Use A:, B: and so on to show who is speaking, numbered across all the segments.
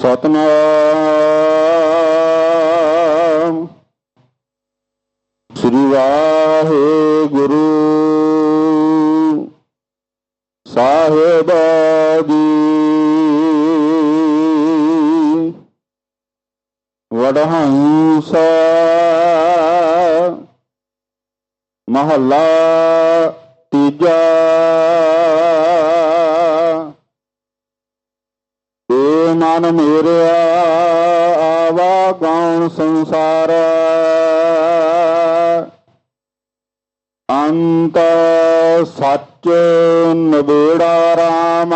A: ਸਤਨਾਮ। ਸ੍ਰੀ ਵਾਹਿਗੁਰੂ। ਸਾਹਿਬ ਜੀ। ਵਡਹੰਸ। ਮਹੱਲਾ ਤੀਜਾ। ਮਨ ਮੇਰਿਆ ਆਵਾ ਗਾਉਣ ਸੰਸਾਰ? ਅੰਤ ਸੱਚ ਨਵੇੜਾ ਰਾਮ।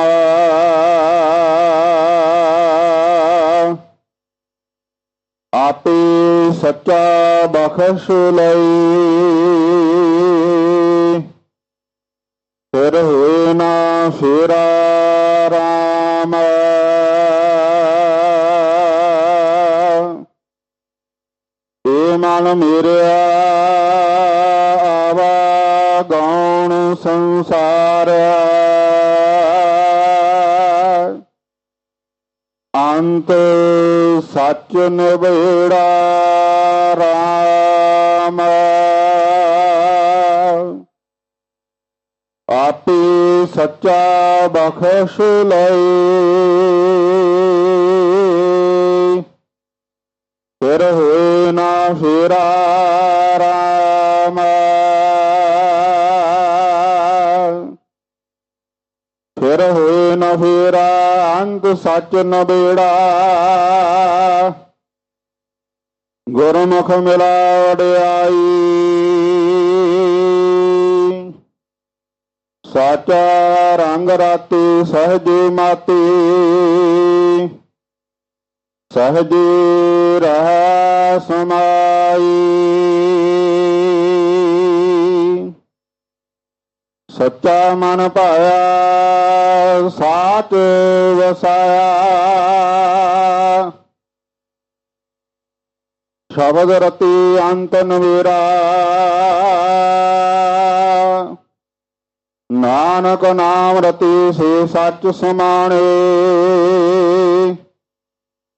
A: ਆਪੇ ਸੱਚਾ ਬਖਸ਼ ਲਈ। ਫਿਰ ਹੋਏ ਨਾ ਫੇਰਾ ਰਾਮ ਏ ਮਨ ਮੇਰਿਆ ਆਵਾ ਗਾਉਣ ਸੰਸਾਰ। ਅੰਤ ਸੱਚ ਨਿਬੇੜਾ ਰਾਮ। ਆਪੇ ਸੱਚਾ ਬਖਸ਼ ਲਏ। ਫਿਰ ਹੋਏ ਨਾ ਫੇਰਾ ਰਾਮ। ਫਿਰ ਹੋਏ ਨਾ ਫੇਰਾ ਅੰਤ ਸੱਚ ਨਬੇੜਾ ਗੁਰਮੁਖ ਮਿਲਾ ਵਡਿਆਈ ਸਾਚਾ ਰੰਗ ਰਾਤੀ ਸਹਜੇ ਮਾਤੀ। ਸਹਜੇ ਰਹਿ ਸਮਾਈ। ਸੱਚਾ ਮਨ ਪਾਇਆ ਸਾਚ ਵਸਾਇਆ। ਸ਼ਬਦ ਰਤੀ ਅੰਤ ਨਵੇਰਾ। ਨਾਨਕ ਨਾਮ ਰਤੀ ਸੇ ਸੱਚ ਸਮਾਣੇ।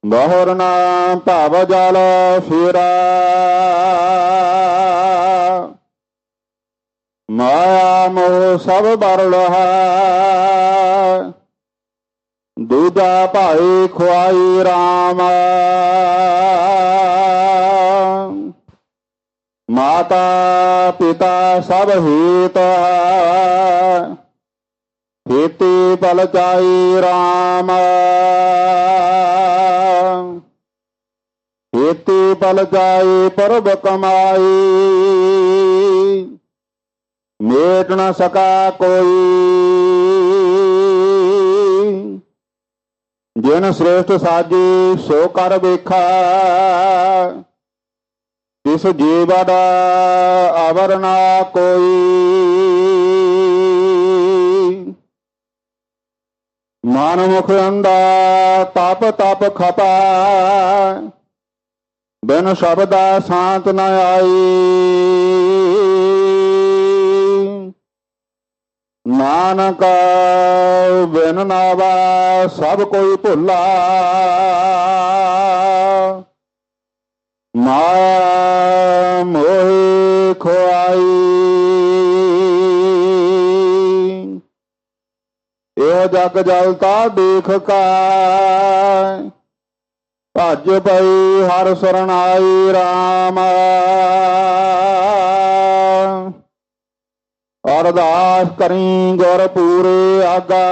A: ਬਹੁਰ ਨਾ ਭਵ ਜਲ ਫੇਰਾ। ਮਾਇਆ ਮੋਹ ਸਭ ਬਰ ਲਹਾ। ਦੂਜਾ ਭਾਈ ਖੁਆਈ RAM ਮਾਤਾ ਪਿਤਾ ਸਭ ਹੀਤ। ਹੇਤੀ ਪਲ ਚਾਈ RAM ਹੇਤੀ ਪਲ ਚਾਈ ਪਰਬ ਕਮਾਈ। ਮੇਟ ਨ ਸਕਾ ਕੋਈ। ਜਿਨ ਸ੍ਰੇਸ਼ਟ ਸਾਜੀ ਸੋ ਕਰ ਵੇਖਾ। ਇਸ ਜੀਵਾ ਦਾ ਆਵਰਨਾ ਕੋਈ। ਮਨ ਮੁਖ ਅੰਦਾ ਤਪ ਤਪ ਖਪਾ ਬਿਨ ਸ਼ਬਦਾ ਸ਼ਾਂਤ ਨ ਆਈ। ਨਾਨਕ, ਬਿਨ ਨਾਵਾ ਸਭ ਕੋਈ ਭੁੱਲਾ। ਮਾਇਆ ਮੋਹਿ ਖੁਆਈ। ਜਗ ਜਲਤਾ ਦੇਖ ਕਾ ਭੱਜ ਪਈ ਹਰ ਸਰਣਾਈ RAM ਅਰਦਾਸ ਕਰੀ ਗੁਰ ਪੂਰੇ ਆਗਾ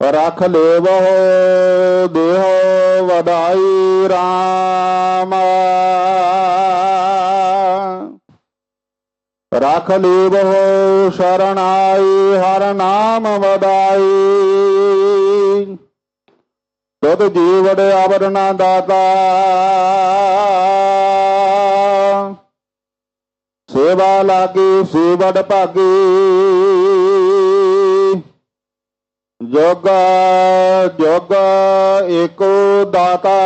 A: ਰਖ ਲੇਵੋ ਦੇਹੋ ਵਡਾਈ RAM ਰਖ ਬਹੁ ਸ਼ਰਣਾਈ, ਹਰ ਨਾਮ ਵਡਾਈ ਤੁਧ ਜੀਵੜ ਆਵਰਣਾ ਦਾਤਾ। ਸੇਵਾ ਲਾਗੀ ਸੇਵੜ ਭਾਗੀ। ਜੋਗ ਜੋਗ ਏਕੋ ਦਾਤਾ।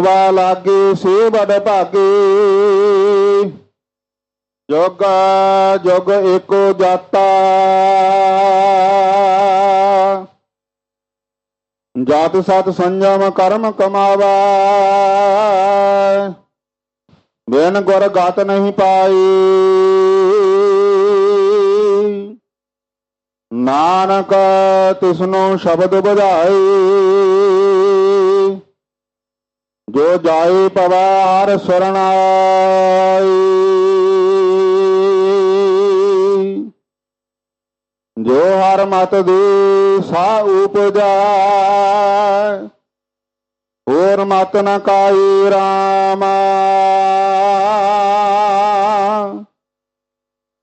A: ਸੇਵਾ ਲਾਗੀ ਸੇਵੜ ਭਾਗੀ। ਜੁਗ ਜੁਗ ਏਕੋ ਜਾਤਾ। ਜਾਤ ਸਤ ਸੰਜਮ ਕਰਮ ਕਮਾਵਾ। ਬਿਨ ਗੁਰ ਗਤ ਨਹੀਂ ਪਾਈ। ਨਾਨਕ ਤਿਸਨੂੰ ਸ਼ਬਦ ਬਧਾਈ ਜੋ ਜਾਏ ਪਵਾਰ ਸਰਣਾਈ ਜੋ ਹਰ ਮਤ ਦੇ ਸਾ ਉਪਜਾ, ਹੋਰ ਮਤ ਨ ਕਾਈ ਰਾਮਾ।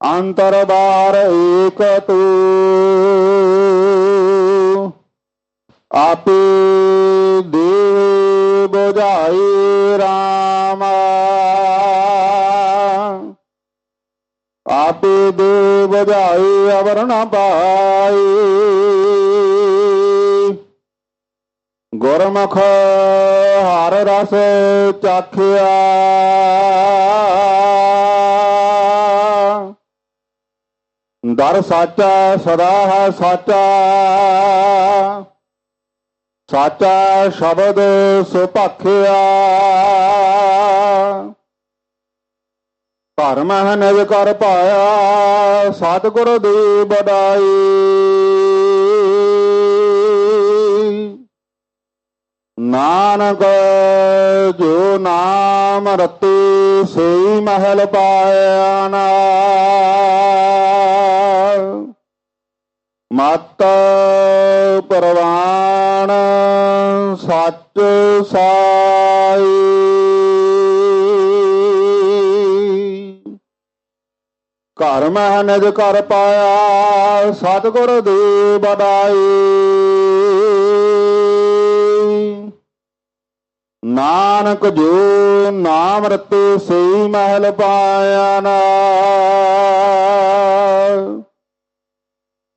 A: ਅੰਤਰ ਬਾਰ ਏਕ ਤੂ। ਆਪੇ ਦੇ ਬੁਝਾਈ ਅਵਰ ਨ ਪਾਈ ਗੁਰਮੁਖ ਹਰ ਰਸ ਚਾਖਿਆ ਦਰ ਸਾਚਾ ਸਦਾ ਹੈ ਸਾਚਾ ਸਾਚਾ ਸ਼ਬਦ ਸੁਭਾਖਿਆ ਧਰਮ ਹੈ ਨਿਜ ਕਰ ਪਾਇਆ, ਸਤਿਗੁਰ ਦੀ ਬੜਾਈ ਨਾਨਕ, ਜੋ ਨਾਮ ਰਤੇ, ਸੋਈ ਮਹਿਲ ਪਾਇਆ ਨਾ। ਮਤ ਪਰਵਾਨ, ਸੱਚ ਸਾਈ ਘਰ ਮਹਿ ਨਿਜ ਕਰ ਪਾਇਆ, ਸਤਿਗੁਰ ਦੀ ਬੜਾਈ ਨਾਨਕ ਜੋ ਨਾਮ ਰਤੇ ਸਈ ਮਹਿਲ ਪਾਇਆ ਨਾ,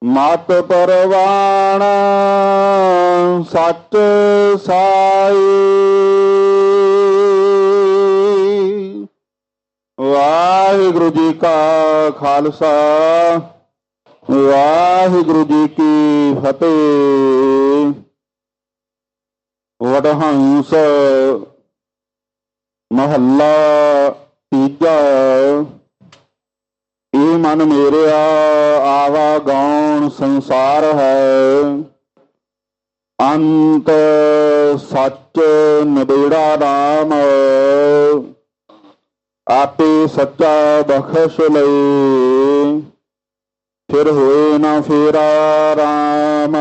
A: ਮਤ ਪਰਵਾਣ ਸੱਚ ਸਾਈ। ਕਾ ਖਾਲਸਾ। ਵਾਹਿਗੁਰੂ ਜੀ ਕੀ ਫਤਿਹ। ਵਡਹੰਸ ਮਹੱਲਾ ਤੀਜਾ। ਇਹ ਮਨ ਮੇਰਿਆ, ਆਵਾ ਗਾਉਣ ਸੰਸਾਰ ਹੈ। ਅੰਤ ਸੱਚ ਨਿਬੇੜਾ ਨਾਮ। ਆਪੇ ਸੱਚਾ ਬਖਸ਼ ਲਈ ਫਿਰ ਹੋਏ ਨਾ ਫੇਰਾ ਰਾਮ।